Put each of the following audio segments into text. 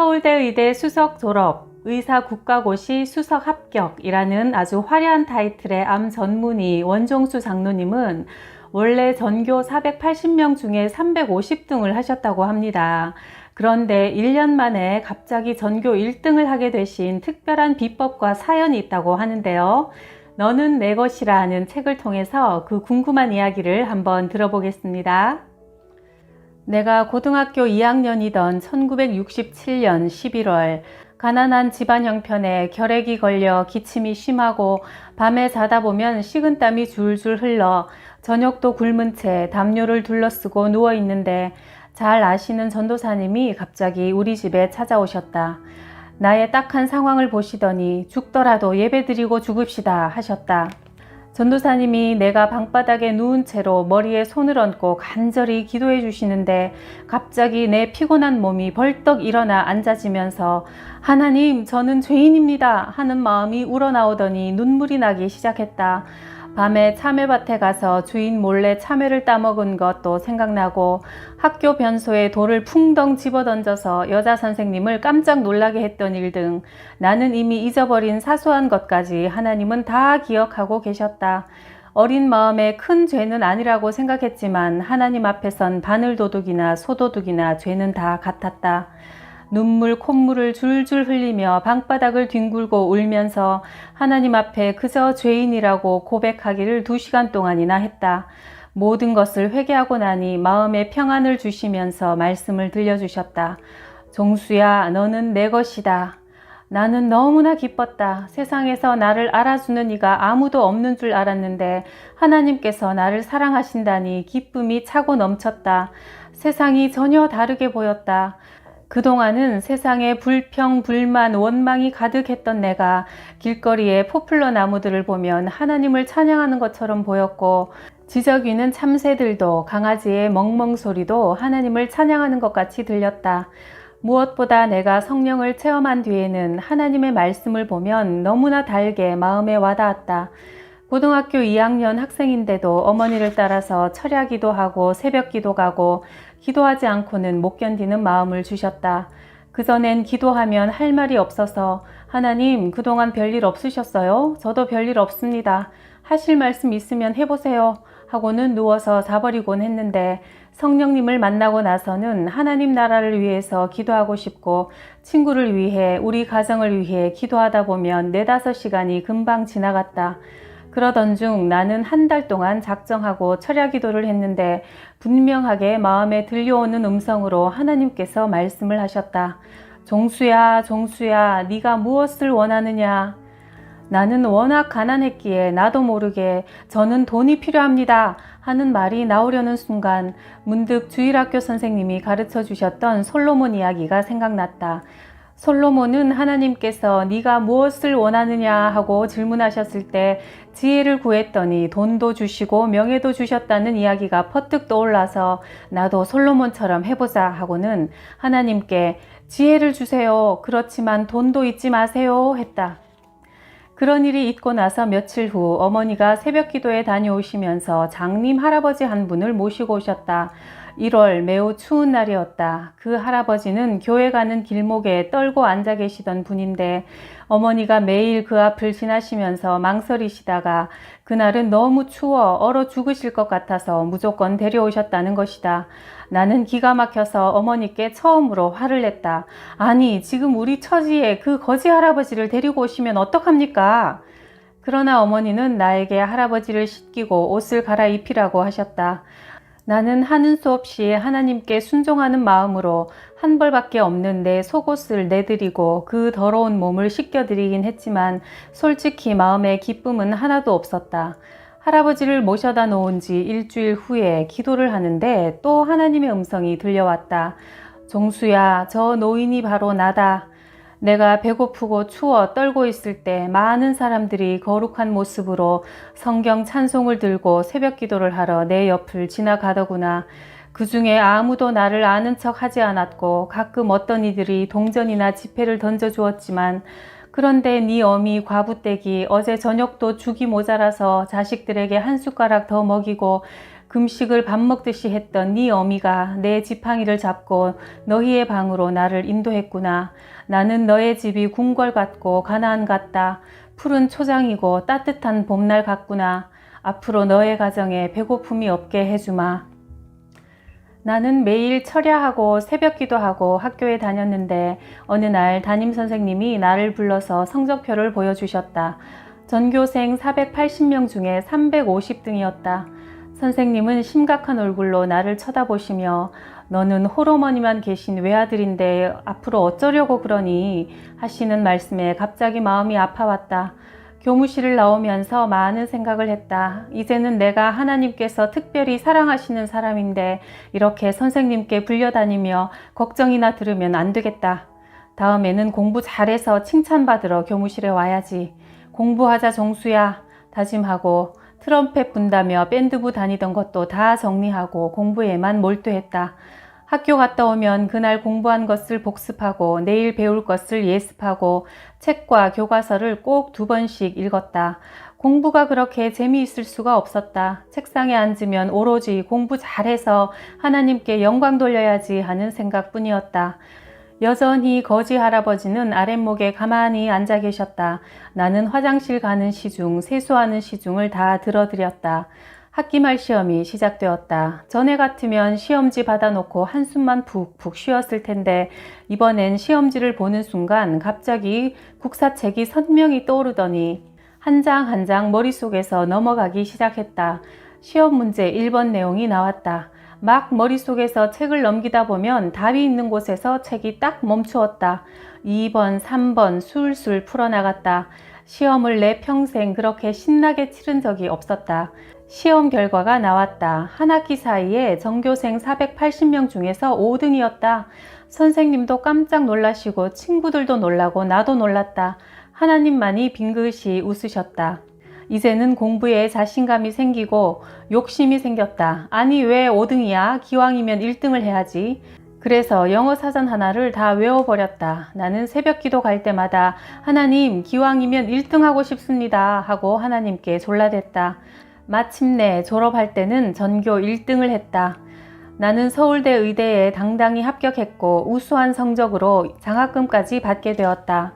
서울대 의대 수석 졸업, 의사 국가고시 수석 합격이라는 아주 화려한 타이틀의 암 전문의 원종수 장로님은 원래 전교 480명 중에 350등을 하셨다고 합니다. 그런데 1년 만에 갑자기 전교 1등을 하게 되신 특별한 비법과 사연이 있다고 하는데요. 너는 내 것이라는 책을 통해서 그 궁금한 이야기를 한번 들어보겠습니다. 내가 고등학교 2학년이던 1967년 11월 가난한 집안 형편에 결핵이 걸려 기침이 심하고 밤에 자다 보면 식은땀이 줄줄 흘러 저녁도 굶은 채 담요를 둘러쓰고 누워 있는데 잘 아시는 전도사님이 갑자기 우리 집에 찾아오셨다. 나의 딱한 상황을 보시더니 죽더라도 예배드리고 죽읍시다 하셨다. 전도사님이 내가 방바닥에 누운 채로 머리에 손을 얹고 간절히 기도해 주시는데 갑자기 내 피곤한 몸이 벌떡 일어나 앉아지면서 하나님 저는 죄인입니다 하는 마음이 우러나오더니 눈물이 나기 시작했다. 밤에 참외밭에 가서 주인 몰래 참외를 따먹은 것도 생각나고 학교 변소에 돌을 풍덩 집어던져서 여자 선생님을 깜짝 놀라게 했던 일 등 나는 이미 잊어버린 사소한 것까지 하나님은 다 기억하고 계셨다. 어린 마음에 큰 죄는 아니라고 생각했지만 하나님 앞에선 바늘도둑이나 소도둑이나 죄는 다 같았다. 눈물 콧물을 줄줄 흘리며 방바닥을 뒹굴고 울면서 하나님 앞에 그저 죄인이라고 고백하기를 두 시간 동안이나 했다. 모든 것을 회개하고 나니 마음에 평안을 주시면서 말씀을 들려주셨다. 종수야, 너는 내 것이다. 나는 너무나 기뻤다. 세상에서 나를 알아주는 이가 아무도 없는 줄 알았는데 하나님께서 나를 사랑하신다니 기쁨이 차고 넘쳤다. 세상이 전혀 다르게 보였다. 그동안은 세상에 불평, 불만, 원망이 가득했던 내가 길거리에 포플러 나무들을 보면 하나님을 찬양하는 것처럼 보였고 지저귀는 참새들도 강아지의 멍멍 소리도 하나님을 찬양하는 것 같이 들렸다. 무엇보다 내가 성령을 체험한 뒤에는 하나님의 말씀을 보면 너무나 달게 마음에 와닿았다. 고등학교 2학년 학생인데도 어머니를 따라서 철야 기도하고 새벽 기도 가고 기도하지 않고는 못 견디는 마음을 주셨다. 그전엔 기도하면 할 말이 없어서 하나님 그동안 별일 없으셨어요? 저도 별일 없습니다. 하실 말씀 있으면 해보세요. 하고는 누워서 자버리곤 했는데 성령님을 만나고 나서는 하나님 나라를 위해서 기도하고 싶고 친구를 위해 우리 가정을 위해 기도하다 보면 네다섯 시간이 금방 지나갔다. 그러던 중 나는 한 달 동안 작정하고 철야 기도를 했는데 분명하게 마음에 들려오는 음성으로 하나님께서 말씀을 하셨다. 종수야, 종수야, 네가 무엇을 원하느냐? 나는 워낙 가난했기에 나도 모르게 저는 돈이 필요합니다 하는 말이 나오려는 순간 문득 주일학교 선생님이 가르쳐 주셨던 솔로몬 이야기가 생각났다. 솔로몬은 하나님께서 네가 무엇을 원하느냐 하고 질문하셨을 때 지혜를 구했더니 돈도 주시고 명예도 주셨다는 이야기가 퍼뜩 떠올라서 나도 솔로몬처럼 해보자 하고는 하나님께 지혜를 주세요. 그렇지만 돈도 잊지 마세요. 했다. 그런 일이 있고 나서 며칠 후 어머니가 새벽 기도에 다녀오시면서 장님 할아버지 한 분을 모시고 오셨다. 1월 매우 추운 날이었다. 그 할아버지는 교회 가는 길목에 떨고 앉아 계시던 분인데 어머니가 매일 그 앞을 지나시면서 망설이시다가 그날은 너무 추워 얼어 죽으실 것 같아서 무조건 데려오셨다는 것이다. 나는 기가 막혀서 어머니께 처음으로 화를 냈다. 아니, 지금 우리 처지에 그 거지 할아버지를 데리고 오시면 어떡합니까? 그러나 어머니는 나에게 할아버지를 씻기고 옷을 갈아입히라고 하셨다. 나는 하는 수 없이 하나님께 순종하는 마음으로 한 벌밖에 없는 내 속옷을 내드리고 그 더러운 몸을 씻겨드리긴 했지만 솔직히 마음에 기쁨은 하나도 없었다. 할아버지를 모셔다 놓은 지 일주일 후에 기도를 하는데 또 하나님의 음성이 들려왔다. 종수야, 저 노인이 바로 나다. 내가 배고프고 추워 떨고 있을 때 많은 사람들이 거룩한 모습으로 성경 찬송을 들고 새벽 기도를 하러 내 옆을 지나가더구나. 그 중에 아무도 나를 아는 척 하지 않았고 가끔 어떤 이들이 동전이나 지폐를 던져 주었지만 그런데 네 어미 과부댁이 어제 저녁도 죽이 모자라서 자식들에게 한 숟가락 더 먹이고 금식을 밥 먹듯이 했던 네 어미가 내 지팡이를 잡고 너희의 방으로 나를 인도했구나. 나는 너의 집이 궁궐 같고 가나안 같다. 푸른 초장이고 따뜻한 봄날 같구나. 앞으로 너의 가정에 배고픔이 없게 해주마. 나는 매일 철야하고 새벽 기도하고 학교에 다녔는데 어느 날 담임 선생님이 나를 불러서 성적표를 보여주셨다. 전교생 480명 중에 350등이었다. 선생님은 심각한 얼굴로 나를 쳐다보시며 너는 홀어머니만 계신 외아들인데 앞으로 어쩌려고 그러니 하시는 말씀에 갑자기 마음이 아파왔다. 교무실을 나오면서 많은 생각을 했다. 이제는 내가 하나님께서 특별히 사랑하시는 사람인데 이렇게 선생님께 불려다니며 걱정이나 들으면 안 되겠다. 다음에는 공부 잘해서 칭찬받으러 교무실에 와야지. 공부하자 정수야 다짐하고 트럼펫 분다며 밴드부 다니던 것도 다 정리하고 공부에만 몰두했다. 학교 갔다 오면 그날 공부한 것을 복습하고 내일 배울 것을 예습하고 책과 교과서를 꼭 두 번씩 읽었다. 공부가 그렇게 재미있을 수가 없었다. 책상에 앉으면 오로지 공부 잘해서 하나님께 영광 돌려야지 하는 생각뿐이었다. 여전히 거지 할아버지는 아랫목에 가만히 앉아 계셨다. 나는 화장실 가는 시중, 세수하는 시중을 다 들어드렸다. 학기말 시험이 시작되었다. 전에 같으면 시험지 받아놓고 한숨만 푹푹 쉬었을 텐데 이번엔 시험지를 보는 순간 갑자기 국사책이 선명히 떠오르더니 한 장 한 장 머릿속에서 넘어가기 시작했다. 시험 문제 1번 내용이 나왔다. 막 머릿속에서 책을 넘기다 보면 답이 있는 곳에서 책이 딱 멈추었다. 2번, 3번 술술 풀어나갔다. 시험을 내 평생 그렇게 신나게 치른 적이 없었다. 시험 결과가 나왔다. 한 학기 사이에 전교생 480명 중에서 5등이었다. 선생님도 깜짝 놀라시고 친구들도 놀라고 나도 놀랐다. 하나님만이 빙긋이 웃으셨다. 이제는 공부에 자신감이 생기고 욕심이 생겼다. 아니 왜 5등이야? 기왕이면 1등을 해야지. 그래서 영어 사전 하나를 다 외워버렸다. 나는 새벽 기도 갈 때마다 하나님 기왕이면 1등 하고 싶습니다 하고 하나님께 졸라댔다. 마침내 졸업할 때는 전교 1등을 했다. 나는 서울대 의대에 당당히 합격했고 우수한 성적으로 장학금까지 받게 되었다.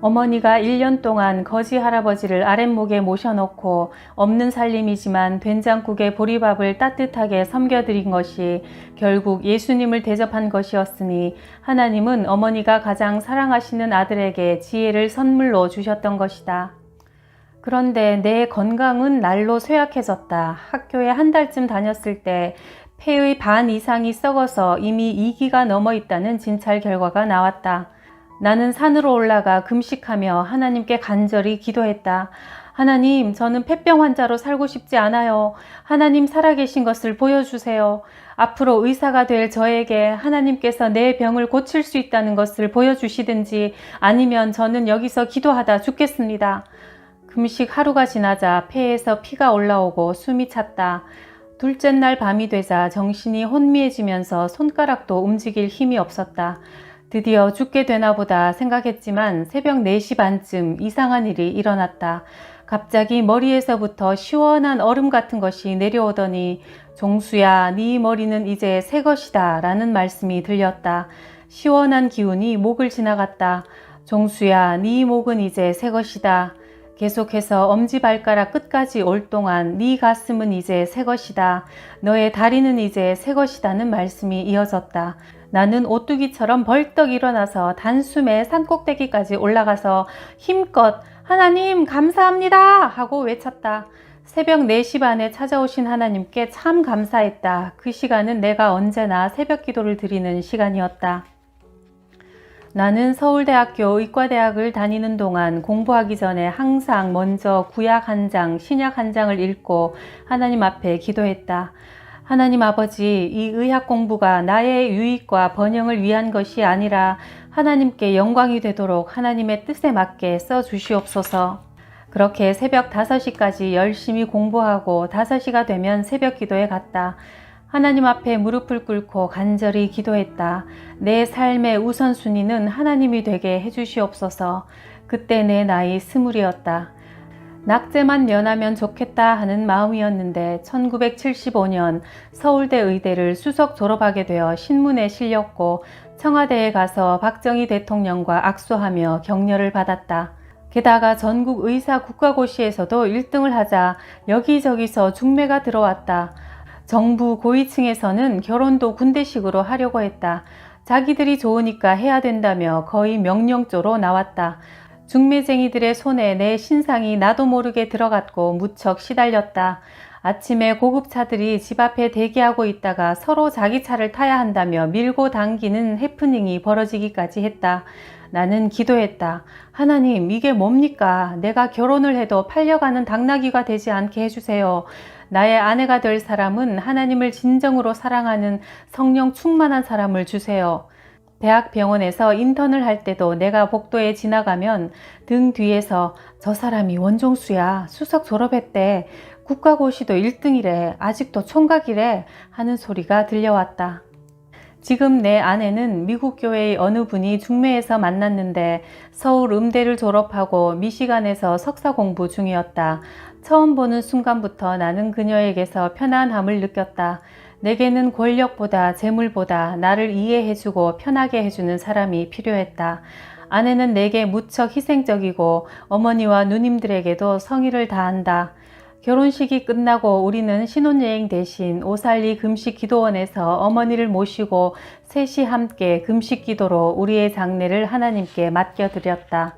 어머니가 1년 동안 거지 할아버지를 아랫목에 모셔놓고 없는 살림이지만 된장국에 보리밥을 따뜻하게 섬겨드린 것이 결국 예수님을 대접한 것이었으니 하나님은 어머니가 가장 사랑하시는 아들에게 지혜를 선물로 주셨던 것이다. 그런데 내 건강은 날로 쇠약해졌다. 학교에 한 달쯤 다녔을 때 폐의 반 이상이 썩어서 이미 2기가 넘어 있다는 진찰 결과가 나왔다. 나는 산으로 올라가 금식하며 하나님께 간절히 기도했다. 하나님, 저는 폐병 환자로 살고 싶지 않아요. 하나님 살아계신 것을 보여주세요. 앞으로 의사가 될 저에게 하나님께서 내 병을 고칠 수 있다는 것을 보여주시든지 아니면 저는 여기서 기도하다 죽겠습니다. 금식 하루가 지나자 폐에서 피가 올라오고 숨이 찼다. 둘째 날 밤이 되자 정신이 혼미해지면서 손가락도 움직일 힘이 없었다. 드디어 죽게 되나 보다 생각했지만 새벽 4시 반쯤 이상한 일이 일어났다. 갑자기 머리에서부터 시원한 얼음 같은 것이 내려오더니 종수야 네 머리는 이제 새 것이다 라는 말씀이 들렸다. 시원한 기운이 목을 지나갔다. 종수야 네 목은 이제 새 것이다. 계속해서 엄지발가락 끝까지 올 동안 네 가슴은 이제 새 것이다. 너의 다리는 이제 새 것이다는 말씀이 이어졌다. 나는 오뚜기처럼 벌떡 일어나서 단숨에 산꼭대기까지 올라가서 힘껏 하나님 감사합니다 하고 외쳤다. 새벽 4시 반에 찾아오신 하나님께 참 감사했다. 그 시간은 내가 언제나 새벽 기도를 드리는 시간이었다. 나는 서울대학교 의과대학을 다니는 동안 공부하기 전에 항상 먼저 구약 한 장, 신약 한 장을 읽고 하나님 앞에 기도했다. 하나님 아버지, 이 의학 공부가 나의 유익과 번영을 위한 것이 아니라 하나님께 영광이 되도록 하나님의 뜻에 맞게 써 주시옵소서. 그렇게 새벽 5시까지 열심히 공부하고 5시가 되면 새벽 기도에 갔다. 하나님 앞에 무릎을 꿇고 간절히 기도했다. 내 삶의 우선순위는 하나님이 되게 해주시옵소서. 그때 내 나이 스물이었다. 낙제만 면하면 좋겠다 하는 마음이었는데 1975년 서울대 의대를 수석 졸업하게 되어 신문에 실렸고 청와대에 가서 박정희 대통령과 악수하며 격려를 받았다. 게다가 전국 의사 국가고시에서도 1등을 하자 여기저기서 중매가 들어왔다. 정부 고위층에서는 결혼도 군대식으로 하려고 했다. 자기들이 좋으니까 해야 된다며 거의 명령조로 나왔다. 중매쟁이들의 손에 내 신상이 나도 모르게 들어갔고 무척 시달렸다. 아침에 고급차들이 집 앞에 대기하고 있다가 서로 자기 차를 타야 한다며 밀고 당기는 해프닝이 벌어지기까지 했다. 나는 기도했다. 하나님, 이게 뭡니까? 내가 결혼을 해도 팔려가는 당나귀가 되지 않게 해주세요. 나의 아내가 될 사람은 하나님을 진정으로 사랑하는 성령 충만한 사람을 주세요. 대학 병원에서 인턴을 할 때도 내가 복도에 지나가면 등 뒤에서 저 사람이 원종수야. 수석 졸업했대. 국가고시도 1등이래. 아직도 총각이래. 하는 소리가 들려왔다. 지금 내 아내는 미국 교회의 어느 분이 중매에서 만났는데 서울 음대를 졸업하고 미시간에서 석사 공부 중이었다. 처음 보는 순간부터 나는 그녀에게서 편안함을 느꼈다. 내게는 권력보다 재물보다 나를 이해해주고 편하게 해주는 사람이 필요했다. 아내는 내게 무척 희생적이고 어머니와 누님들에게도 성의를 다한다. 결혼식이 끝나고 우리는 신혼여행 대신 오살리 금식 기도원에서 어머니를 모시고 셋이 함께 금식 기도로 우리의 장례를 하나님께 맡겨드렸다.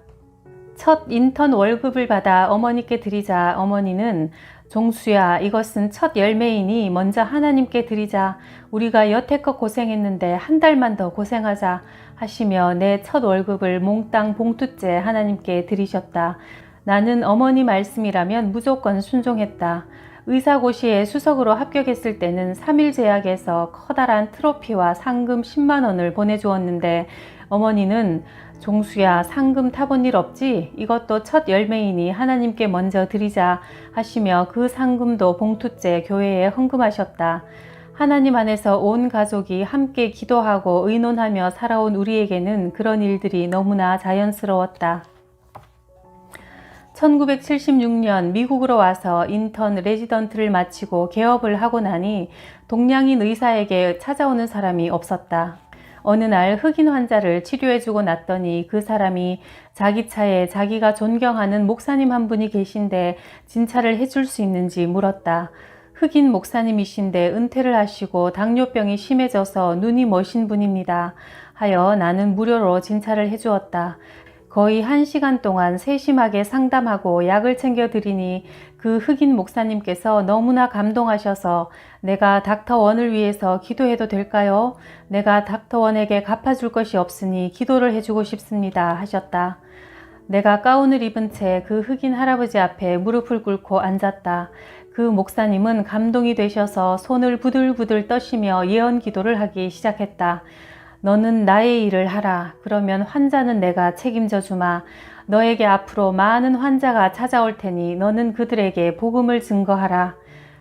첫 인턴 월급을 받아 어머니께 드리자 어머니는 종수야 이것은 첫 열매이니 먼저 하나님께 드리자 우리가 여태껏 고생했는데 한 달만 더 고생하자 하시며 내 첫 월급을 몽땅 봉투째 하나님께 드리셨다. 나는 어머니 말씀이라면 무조건 순종했다. 의사고시에 수석으로 합격했을 때는 3일 제약에서 커다란 트로피와 상금 10만 원을 보내주었는데 어머니는 종수야 상금 타본 일 없지? 이것도 첫 열매이니 하나님께 먼저 드리자 하시며 그 상금도 봉투째 교회에 헌금하셨다. 하나님 안에서 온 가족이 함께 기도하고 의논하며 살아온 우리에게는 그런 일들이 너무나 자연스러웠다. 1976년 미국으로 와서 인턴 레지던트를 마치고 개업을 하고 나니 동양인 의사에게 찾아오는 사람이 없었다. 어느 날 흑인 환자를 치료해주고 났더니 그 사람이 자기 차에 자기가 존경하는 목사님 한 분이 계신데 진찰을 해줄 수 있는지 물었다. 흑인 목사님이신데 은퇴를 하시고 당뇨병이 심해져서 눈이 머신 분입니다. 하여 나는 무료로 진찰을 해주었다. 거의 한 시간 동안 세심하게 상담하고 약을 챙겨드리니 그 흑인 목사님께서 너무나 감동하셔서 내가 닥터원을 위해서 기도해도 될까요? 내가 닥터원에게 갚아줄 것이 없으니 기도를 해주고 싶습니다. 하셨다. 내가 가운을 입은 채 그 흑인 할아버지 앞에 무릎을 꿇고 앉았다. 그 목사님은 감동이 되셔서 손을 부들부들 떠시며 예언 기도를 하기 시작했다. 너는 나의 일을 하라. 그러면 환자는 내가 책임져 주마. 너에게 앞으로 많은 환자가 찾아올 테니 너는 그들에게 복음을 증거하라.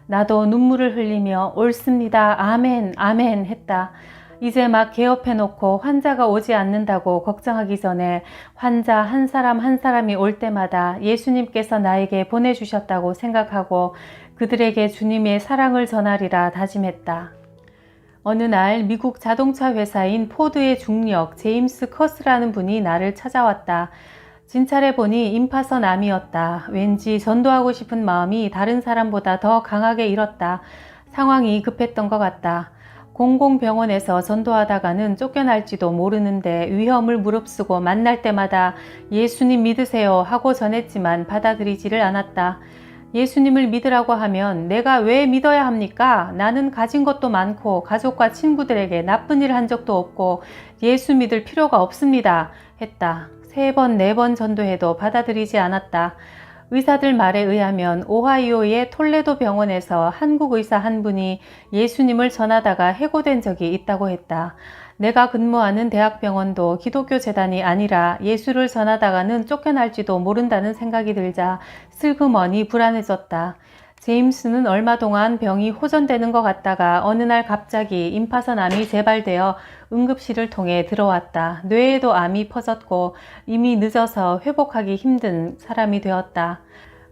나도 눈물을 흘리며 옳습니다. 아멘, 아멘 했다. 이제 막 개업해 놓고 환자가 오지 않는다고 걱정하기 전에 환자 한 사람 한 사람이 올 때마다 예수님께서 나에게 보내주셨다고 생각하고 그들에게 주님의 사랑을 전하리라 다짐했다. 어느 날 미국 자동차 회사인 포드의 중력 제임스 커스라는 분이 나를 찾아왔다. 진찰해 보니 임파선 암이었다. 왠지 전도하고 싶은 마음이 다른 사람보다 더 강하게 일었다. 상황이 급했던 것 같다. 공공병원에서 전도하다가는 쫓겨날지도 모르는데 위험을 무릅쓰고 만날 때마다 예수님 믿으세요 하고 전했지만 받아들이지를 않았다. 예수님을 믿으라고 하면 내가 왜 믿어야 합니까? 나는 가진 것도 많고 가족과 친구들에게 나쁜 일 한 적도 없고 예수 믿을 필요가 없습니다. 했다. 세 번, 네 번 전도해도 받아들이지 않았다. 의사들 말에 의하면 오하이오의 톨레도 병원에서 한국 의사 한 분이 예수님을 전하다가 해고된 적이 있다고 했다. 내가 근무하는 대학병원도 기독교 재단이 아니라 예수를 전하다가는 쫓겨날지도 모른다는 생각이 들자 슬그머니 불안해졌다. 제임스는 얼마 동안 병이 호전되는 것 같다가 어느 날 갑자기 임파선 암이 재발되어 응급실을 통해 들어왔다. 뇌에도 암이 퍼졌고 이미 늦어서 회복하기 힘든 사람이 되었다.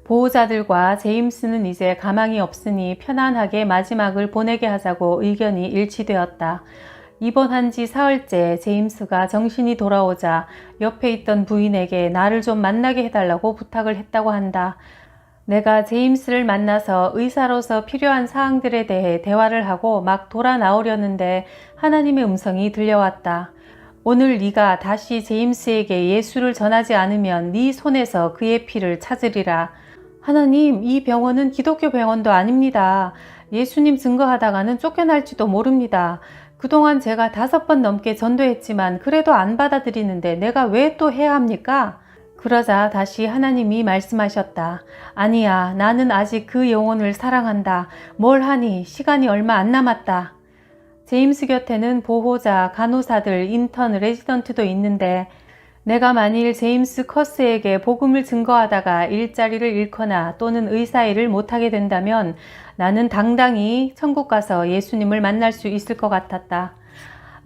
보호자들과 제임스는 이제 가망이 없으니 편안하게 마지막을 보내게 하자고 의견이 일치되었다. 입원한 지 사흘째 제임스가 정신이 돌아오자 옆에 있던 부인에게 나를 좀 만나게 해달라고 부탁을 했다고 한다. 내가 제임스를 만나서 의사로서 필요한 사항들에 대해 대화를 하고 막 돌아 나오려는데 하나님의 음성이 들려왔다. 오늘 네가 다시 제임스에게 예수를 전하지 않으면 네 손에서 그의 피를 찾으리라. 하나님, 이 병원은 기독교 병원도 아닙니다. 예수님 증거하다가는 쫓겨날지도 모릅니다. 그동안 제가 다섯 번 넘게 전도했지만 그래도 안 받아들이는데 내가 왜 또 해야 합니까? 그러자 다시 하나님이 말씀하셨다. 아니야, 나는 아직 그 영혼을 사랑한다. 뭘 하니? 시간이 얼마 안 남았다. 제임스 곁에는 보호자, 간호사들, 인턴, 레지던트도 있는데 내가 만일 제임스 커스에게 복음을 증거하다가 일자리를 잃거나 또는 의사 일을 못하게 된다면 나는 당당히 천국 가서 예수님을 만날 수 있을 것 같았다.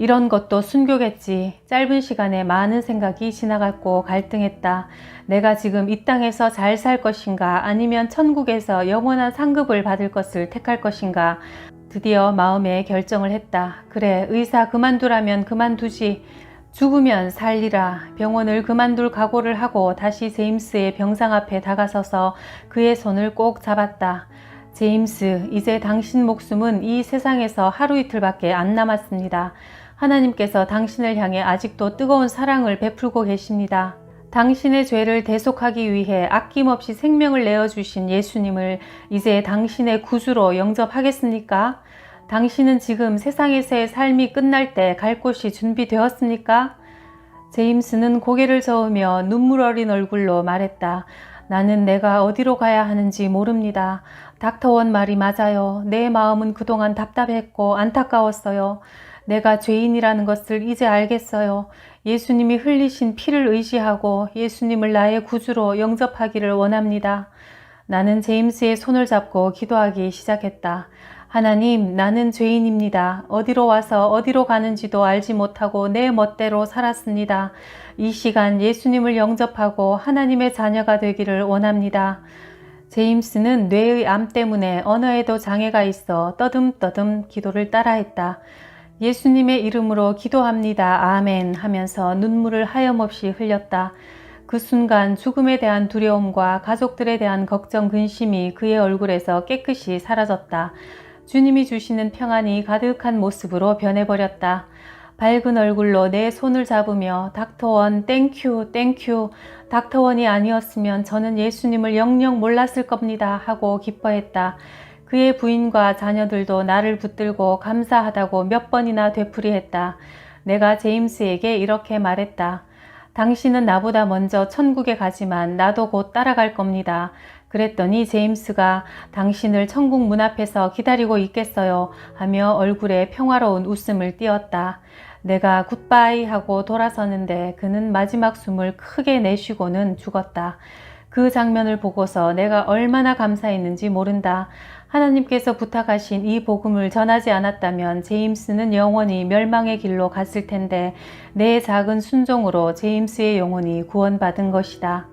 이런 것도 순교겠지. 짧은 시간에 많은 생각이 지나갔고 갈등했다. 내가 지금 이 땅에서 잘 살 것인가 아니면 천국에서 영원한 상급을 받을 것을 택할 것인가 드디어 마음에 결정을 했다. 그래, 의사 그만두라면 그만두지. 죽으면 살리라. 병원을 그만둘 각오를 하고 다시 제임스의 병상 앞에 다가서서 그의 손을 꼭 잡았다. 제임스, 이제 당신 목숨은 이 세상에서 하루 이틀밖에 안 남았습니다. 하나님께서 당신을 향해 아직도 뜨거운 사랑을 베풀고 계십니다. 당신의 죄를 대속하기 위해 아낌없이 생명을 내어주신 예수님을 이제 당신의 구주로 영접하겠습니까? 당신은 지금 세상에서의 삶이 끝날 때 갈 곳이 준비되었습니까? 제임스는 고개를 저으며 눈물 어린 얼굴로 말했다. 나는 내가 어디로 가야 하는지 모릅니다. 닥터원 말이 맞아요. 내 마음은 그동안 답답했고 안타까웠어요. 내가 죄인이라는 것을 이제 알겠어요. 예수님이 흘리신 피를 의지하고 예수님을 나의 구주로 영접하기를 원합니다. 나는 제임스의 손을 잡고 기도하기 시작했다. 하나님, 나는 죄인입니다. 어디로 와서 어디로 가는지도 알지 못하고 내 멋대로 살았습니다. 이 시간 예수님을 영접하고 하나님의 자녀가 되기를 원합니다. 제임스는 뇌의 암 때문에 언어에도 장애가 있어 떠듬떠듬 기도를 따라했다. 예수님의 이름으로 기도합니다. 아멘 하면서 눈물을 하염없이 흘렸다. 그 순간 죽음에 대한 두려움과 가족들에 대한 걱정, 근심이 그의 얼굴에서 깨끗이 사라졌다. 주님이 주시는 평안이 가득한 모습으로 변해버렸다. 밝은 얼굴로 내 손을 잡으며 닥터원 땡큐 땡큐 닥터원이 아니었으면 저는 예수님을 영영 몰랐을 겁니다 하고 기뻐했다. 그의 부인과 자녀들도 나를 붙들고 감사하다고 몇 번이나 되풀이했다. 내가 제임스에게 이렇게 말했다. 당신은 나보다 먼저 천국에 가지만 나도 곧 따라갈 겁니다. 그랬더니 제임스가 당신을 천국 문 앞에서 기다리고 있겠어요 하며 얼굴에 평화로운 웃음을 띄었다. 내가 굿바이 하고 돌아서는데 그는 마지막 숨을 크게 내쉬고는 죽었다. 그 장면을 보고서 내가 얼마나 감사했는지 모른다. 하나님께서 부탁하신 이 복음을 전하지 않았다면 제임스는 영원히 멸망의 길로 갔을 텐데 내 작은 순종으로 제임스의 영혼이 구원받은 것이다.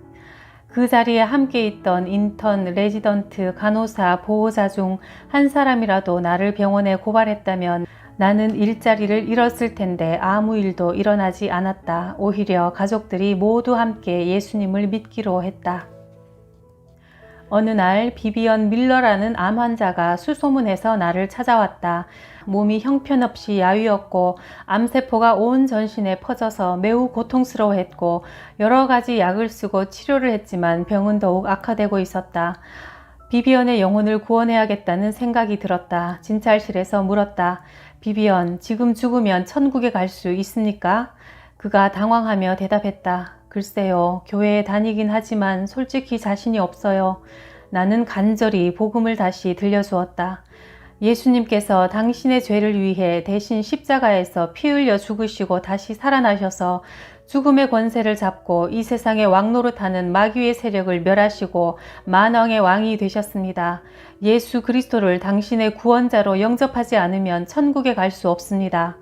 그 자리에 함께 있던 인턴, 레지던트, 간호사, 보호자 중 한 사람이라도 나를 병원에 고발했다면 나는 일자리를 잃었을 텐데 아무 일도 일어나지 않았다. 오히려 가족들이 모두 함께 예수님을 믿기로 했다. 어느 날 비비언 밀러라는 암 환자가 수소문해서 나를 찾아왔다. 몸이 형편없이 야위었고 암세포가 온 전신에 퍼져서 매우 고통스러워했고 여러 가지 약을 쓰고 치료를 했지만 병은 더욱 악화되고 있었다. 비비언의 영혼을 구원해야겠다는 생각이 들었다. 진찰실에서 물었다. 비비언, 지금 죽으면 천국에 갈 수 있습니까? 그가 당황하며 대답했다. 글쎄요, 교회에 다니긴 하지만 솔직히 자신이 없어요. 나는 간절히 복음을 다시 들려주었다. 예수님께서 당신의 죄를 위해 대신 십자가에서 피 흘려 죽으시고 다시 살아나셔서 죽음의 권세를 잡고 이 세상의 왕노릇하는 마귀의 세력을 멸하시고 만왕의 왕이 되셨습니다. 예수 그리스도를 당신의 구원자로 영접하지 않으면 천국에 갈 수 없습니다.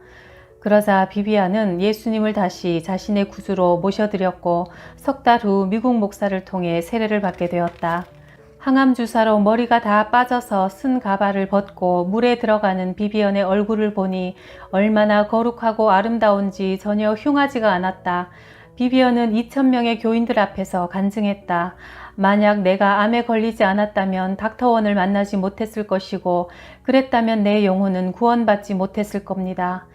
그러자 비비아는 예수님을 다시 자신의 구주로 모셔드렸고 석 달 후 미국 목사를 통해 세례를 받게 되었다. 항암 주사로 머리가 다 빠져서 쓴 가발을 벗고 물에 들어가는 비비언의 얼굴을 보니 얼마나 거룩하고 아름다운지 전혀 흉하지가 않았다. 비비언은 2천명의 교인들 앞에서 간증했다. 만약 내가 암에 걸리지 않았다면 닥터원을 만나지 못했을 것이고 그랬다면 내 영혼은 구원받지 못했을 겁니다.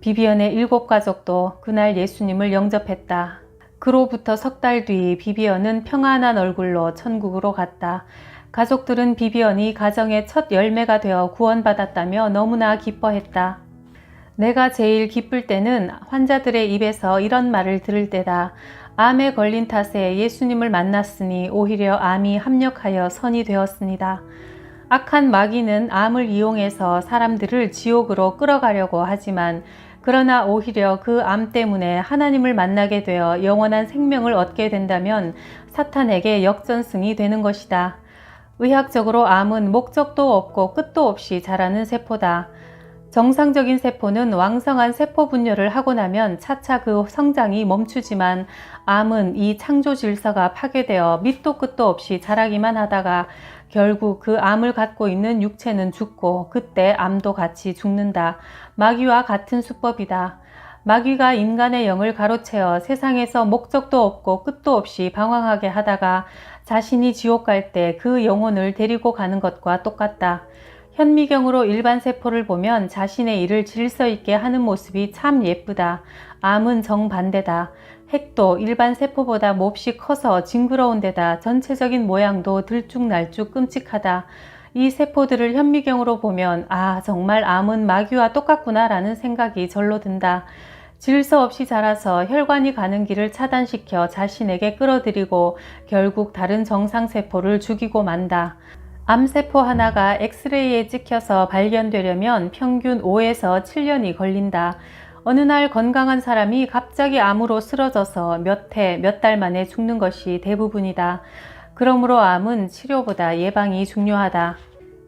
비비언의 일곱 가족도 그날 예수님을 영접했다. 그로부터 석 달 뒤 비비언은 평안한 얼굴로 천국으로 갔다. 가족들은 비비언이 가정의 첫 열매가 되어 구원받았다며 너무나 기뻐했다. 내가 제일 기쁠 때는 환자들의 입에서 이런 말을 들을 때다. 암에 걸린 탓에 예수님을 만났으니 오히려 암이 합력하여 선이 되었습니다. 악한 마귀는 암을 이용해서 사람들을 지옥으로 끌어가려고 하지만 그러나 오히려 그 암 때문에 하나님을 만나게 되어 영원한 생명을 얻게 된다면 사탄에게 역전승이 되는 것이다. 의학적으로 암은 목적도 없고 끝도 없이 자라는 세포다. 정상적인 세포는 왕성한 세포 분열을 하고 나면 차차 그 성장이 멈추지만 암은 이 창조 질서가 파괴되어 밑도 끝도 없이 자라기만 하다가 결국 그 암을 갖고 있는 육체는 죽고 그때 암도 같이 죽는다. 마귀와 같은 수법이다. 마귀가 인간의 영을 가로채어 세상에서 목적도 없고 끝도 없이 방황하게 하다가 자신이 지옥 갈 때 그 영혼을 데리고 가는 것과 똑같다. 현미경으로 일반 세포를 보면 자신의 일을 질서 있게 하는 모습이 참 예쁘다. 암은 정반대다. 핵도 일반 세포보다 몹시 커서 징그러운 데다 전체적인 모양도 들쭉날쭉 끔찍하다. 이 세포들을 현미경으로 보면 아 정말 암은 마귀와 똑같구나 라는 생각이 절로 든다. 질서 없이 자라서 혈관이 가는 길을 차단시켜 자신에게 끌어들이고 결국 다른 정상세포를 죽이고 만다. 암세포 하나가 엑스레이에 찍혀서 발견되려면 평균 5에서 7년이 걸린다. 어느 날 건강한 사람이 갑자기 암으로 쓰러져서 몇 해, 몇 달 만에 죽는 것이 대부분이다. 그러므로 암은 치료보다 예방이 중요하다.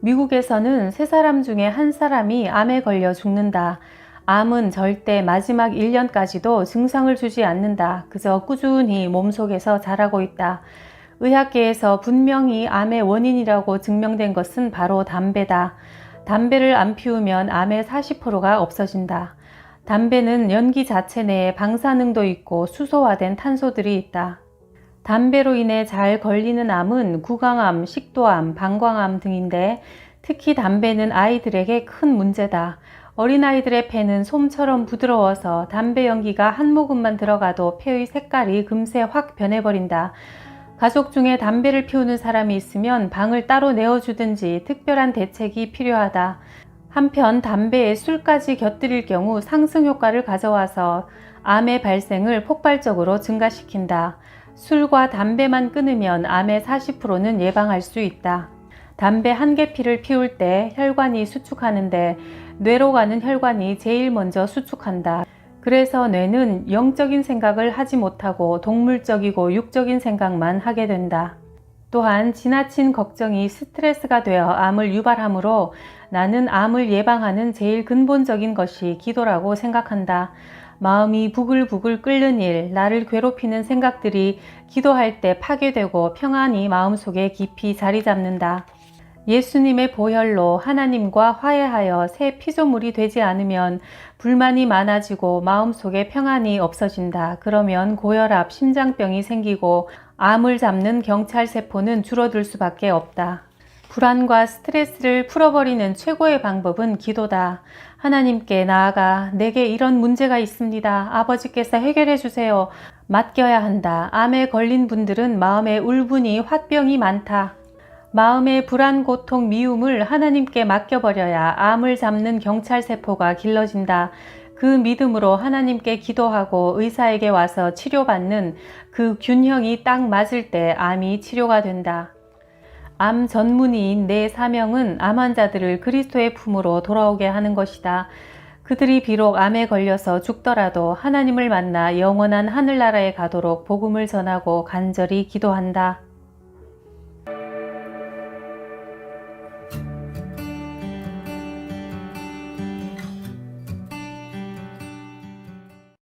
미국에서는 세 사람 중에 한 사람이 암에 걸려 죽는다. 암은 절대 마지막 1년까지도 증상을 주지 않는다. 그저 꾸준히 몸속에서 자라고 있다. 의학계에서 분명히 암의 원인이라고 증명된 것은 바로 담배다. 담배를 안 피우면 암의 40%가 없어진다. 담배는 연기 자체 내에 방사능도 있고 수소화된 탄소들이 있다. 담배로 인해 잘 걸리는 암은 구강암, 식도암, 방광암 등인데 특히 담배는 아이들에게 큰 문제다. 어린아이들의 폐는 솜처럼 부드러워서 담배 연기가 한 모금만 들어가도 폐의 색깔이 금세 확 변해버린다. 가족 중에 담배를 피우는 사람이 있으면 방을 따로 내어주든지 특별한 대책이 필요하다. 한편 담배에 술까지 곁들일 경우 상승 효과를 가져와서 암의 발생을 폭발적으로 증가시킨다. 술과 담배만 끊으면 암의 40%는 예방할 수 있다. 담배 한 개 피를 피울 때 혈관이 수축하는데 뇌로 가는 혈관이 제일 먼저 수축한다. 그래서 뇌는 영적인 생각을 하지 못하고 동물적이고 육적인 생각만 하게 된다. 또한 지나친 걱정이 스트레스가 되어 암을 유발하므로 나는 암을 예방하는 제일 근본적인 것이 기도라고 생각한다. 마음이 부글부글 끓는 일, 나를 괴롭히는 생각들이 기도할 때 파괴되고 평안이 마음속에 깊이 자리 잡는다. 예수님의 보혈로 하나님과 화해하여 새 피조물이 되지 않으면 불만이 많아지고 마음속에 평안이 없어진다. 그러면 고혈압, 심장병이 생기고 암을 잡는 경찰 세포는 줄어들 수밖에 없다. 불안과 스트레스를 풀어버리는 최고의 방법은 기도다. 하나님께 나아가 내게 이런 문제가 있습니다. 아버지께서 해결해 주세요. 맡겨야 한다. 암에 걸린 분들은 마음에 울분이 화병이 많다. 마음의 불안, 고통, 미움을 하나님께 맡겨버려야 암을 잡는 경찰 세포가 길러진다. 그 믿음으로 하나님께 기도하고 의사에게 와서 치료받는 그 균형이 딱 맞을 때 암이 치료가 된다. 암 전문의인 내 사명은 암 환자들을 그리스도의 품으로 돌아오게 하는 것이다. 그들이 비록 암에 걸려서 죽더라도 하나님을 만나 영원한 하늘나라에 가도록 복음을 전하고 간절히 기도한다.